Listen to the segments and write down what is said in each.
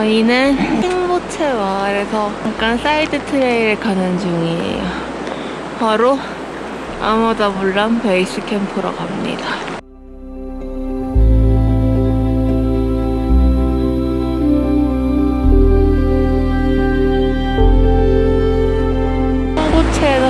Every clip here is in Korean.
저희는 행보채 마을에서 잠깐 사이드 트레일을 가는 중이에요. 바로 아마다 물람 베이스 캠프로 갑니다.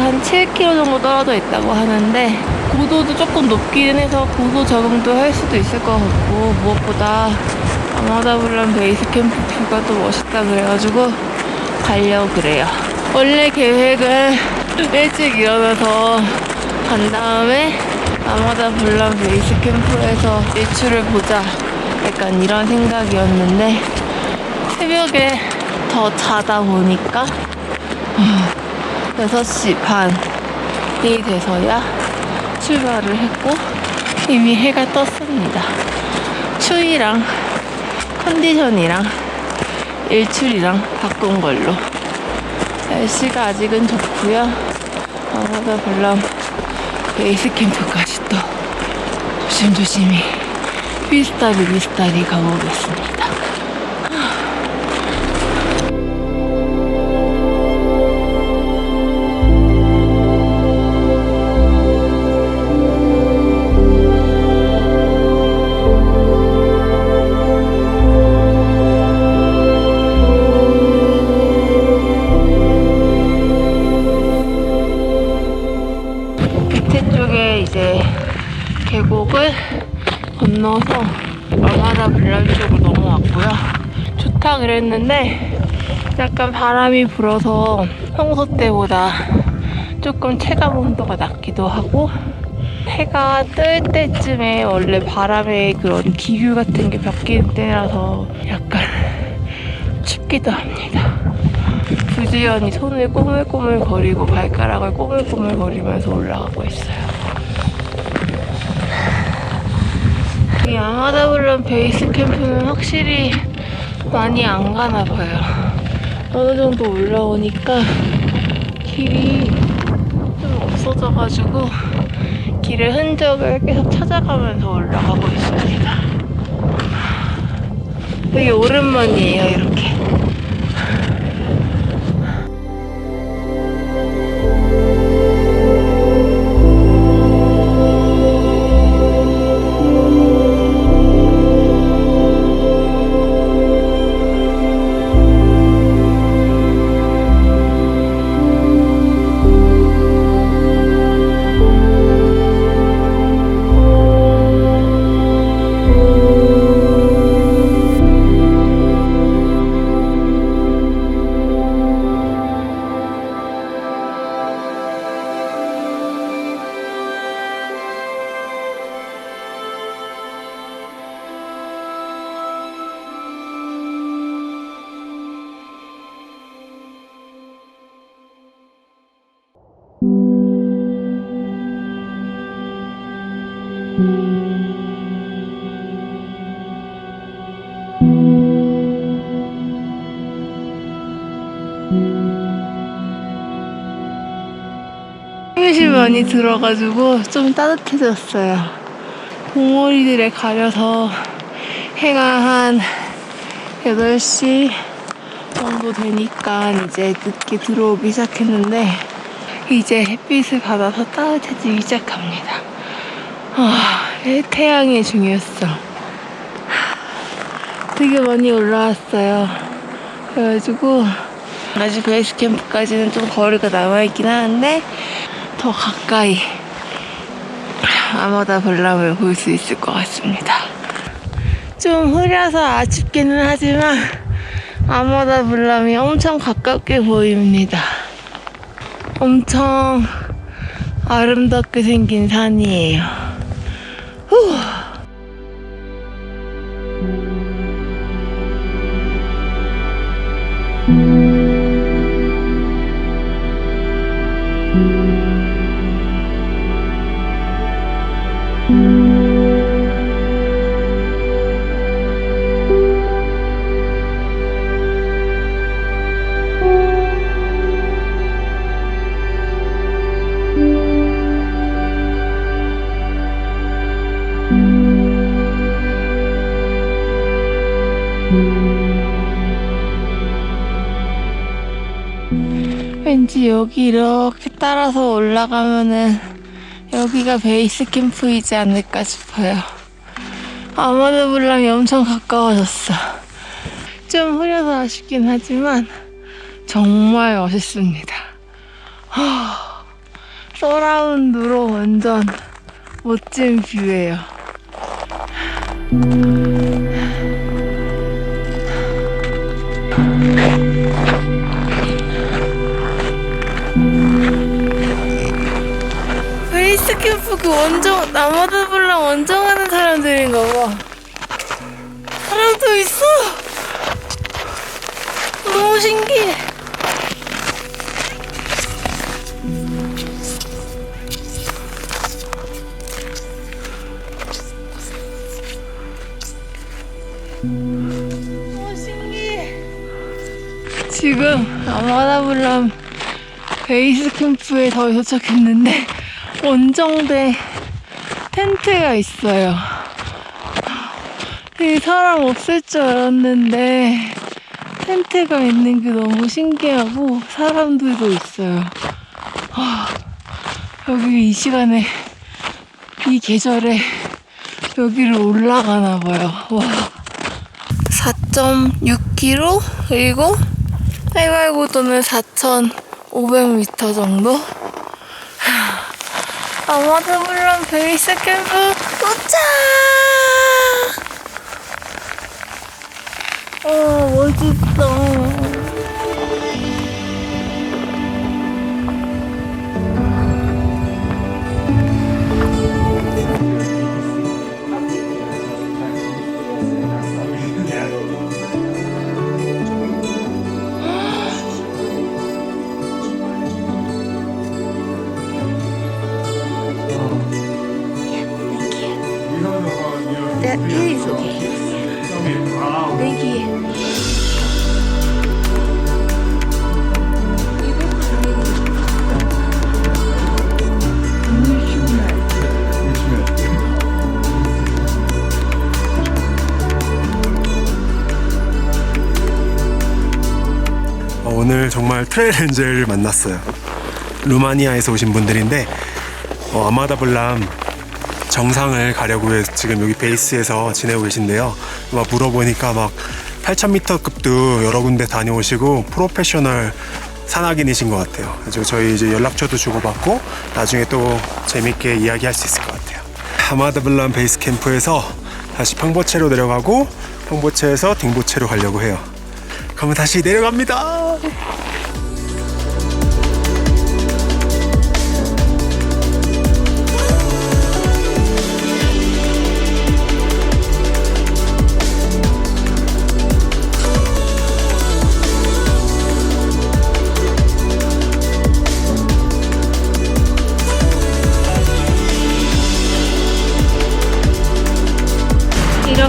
한 7km 정도 떨어져 있다고 하는데 고도도 조금 높기는 해서 고도 적응도 할 수도 있을 것 같고 무엇보다 아마다블란 베이스 캠프 뷰가 또 멋있다 그래가지고 가려고 그래요. 원래 계획은 일찍 일어나서 간 다음에 아마다블란 베이스 캠프에서 일출을 보자 약간 이런 생각이었는데 새벽에 더 자다 보니까 6시 반이 돼서야 출발을 했고 이미 해가 떴습니다. 추위랑 컨디션이랑 일출이랑 바꾼 걸로 날씨가 아직은 좋고요. 아마다 볼람 베이스 캠프까지 또 조심조심히 비스타리 비스타리 가보겠습니다. 건너서 아마다 블람 쪽으로 넘어왔고요. 좋다 그랬는데 약간 바람이 불어서 평소 때보다 조금 체감 온도가 낮기도 하고 해가 뜰 때쯤에 원래 바람의 그런 기류 같은 게 바뀌는 때라서 약간 춥기도 합니다. 부지런히 손을 꼬물꼬물 거리고 발가락을 꼬물꼬물 거리면서 올라가고 있어요. 이 아마다블런 베이스 캠프는 확실히 많이 안 가나 봐요. 어느 정도 올라오니까 길이 좀 없어져가지고 길의 흔적을 계속 찾아가면서 올라가고 있습니다. 되게 오랜만이에요, 이렇게. 햇빛이 많이 들어가지고 좀 따뜻해졌어요. 봉오리들에 가려서 해가 한 8시 정도 되니까 이제 늦게 들어오기 시작했는데 이제 햇빛을 받아서 따뜻해지기 시작합니다. 아, 태양의 중요성. 되게 많이 올라왔어요. 그래가지고 아직 베이스 캠프까지는 좀 거리가 남아있긴 하는데 더 가까이 아마다 볼람을 볼 수 있을 것 같습니다. 좀 흐려서 아쉽기는 하지만 아마다 볼람이 엄청 가깝게 보입니다. 엄청 아름답게 생긴 산이에요. 왠지 여기 이렇게 따라서 올라가면은 여기가 베이스 캠프이지 않을까 싶어요. 아마도 불람이 엄청 가까워졌어. 좀 흐려서 아쉽긴 하지만 정말 멋있습니다. 하, 서라운드로 완전 멋진 뷰예요. 캠프 그 원정 남아도 불랑 원정하는 사람들인가 봐. 사람도 있어. 너무 신기해. 너무 신기해. 지금 아마다블람 베이스 캠프에 더 도착했는데 원정대 텐트가 있어요. 되게 사람 없을 줄 알았는데 텐트가 있는 게 너무 신기하고 사람들도 있어요. 아, 여기 이 시간에 이 계절에 여기를 올라가나 봐요. 와. 4.6km 그리고 해발고도는 4,500m 정도. 물론 베이스 캠프 도착! 어, 멋있다. 어, 오늘 정말 트레일 렌즈를 만났어요. 루마니아에서 오신 분들인데 어, 아마다 블람 정상을 가려고 지금 여기 베이스에서 지내고 계신데요. 막 물어보니까 막 8,000m급도 여러 군데 다녀오시고 프로페셔널 산악인이신 것 같아요. 그래서 저희 이제 연락처도 주고받고 나중에 또 재밌게 이야기할 수 있을 것 같아요. 아마다블람 베이스 캠프에서 다시 평보체로 내려가고 평보체에서 딩보체로 가려고 해요. 그러면 다시 내려갑니다.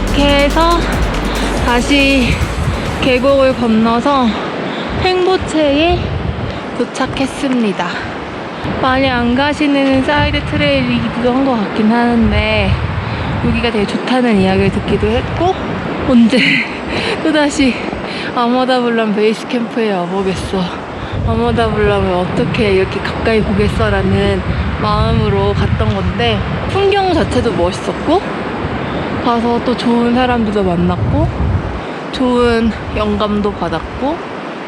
이렇게 해서 다시 계곡을 건너서 팽보체에 도착했습니다. 많이 안 가시는 사이드 트레일이기도 한 것 같긴 하는데 여기가 되게 좋다는 이야기를 듣기도 했고 언제 또다시 아마다블람 베이스 캠프에 와보겠어. 아마다블람을 어떻게 이렇게 가까이 보겠어라는 마음으로 갔던 건데 풍경 자체도 멋있었고 가서 또 좋은 사람들도 만났고 좋은 영감도 받았고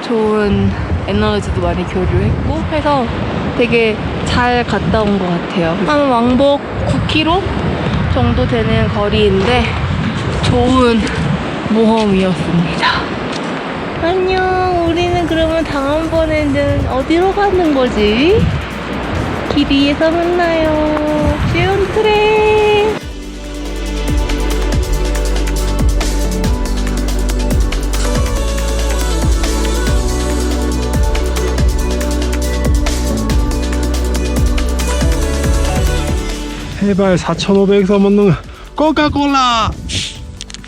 좋은 에너지도 많이 교류했고 해서 되게 잘 갔다 온 것 같아요. 한 왕복 9km 정도 되는 거리인데 좋은 모험이었습니다. 안녕. 우리는 그러면 다음번에는 어디로 가는 거지? 길 위에서 만나요. 시온 트레 해발 4,500에서 먹는 코카콜라!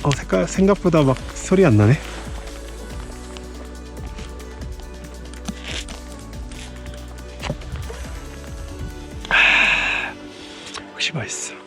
어, 색깔 생각보다 막 소리 안 나네. 혹시 맛있어.